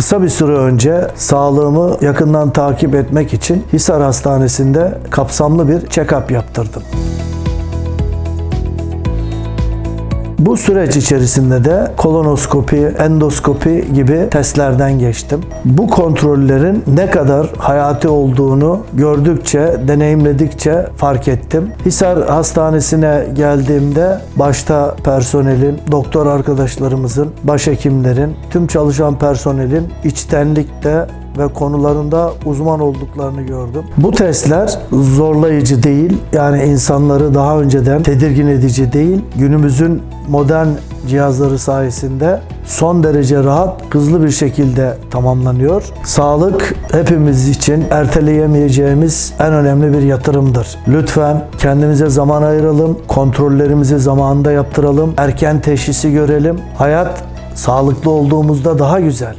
Kısa bir süre önce sağlığımı yakından takip etmek için Hisar Hastanesi'nde kapsamlı bir check-up yaptırdım. Bu süreç içerisinde de kolonoskopi, endoskopi gibi testlerden geçtim. Bu kontrollerin ne kadar hayati olduğunu gördükçe, deneyimledikçe fark ettim. Hisar Hastanesi'ne geldiğimde başta personelin, doktor arkadaşlarımızın, başhekimlerin, tüm çalışan personelin içtenlikte ve konularında uzman olduklarını gördüm. Bu testler zorlayıcı değil, yani insanları daha önceden tedirgin edici değil, günümüzün modern cihazları sayesinde son derece rahat, hızlı bir şekilde tamamlanıyor. Sağlık hepimiz için erteleyemeyeceğimiz en önemli bir yatırımdır. Lütfen kendimize zaman ayıralım, kontrollerimizi zamanında yaptıralım, erken teşhisi görelim. Hayat sağlıklı olduğumuzda daha güzel.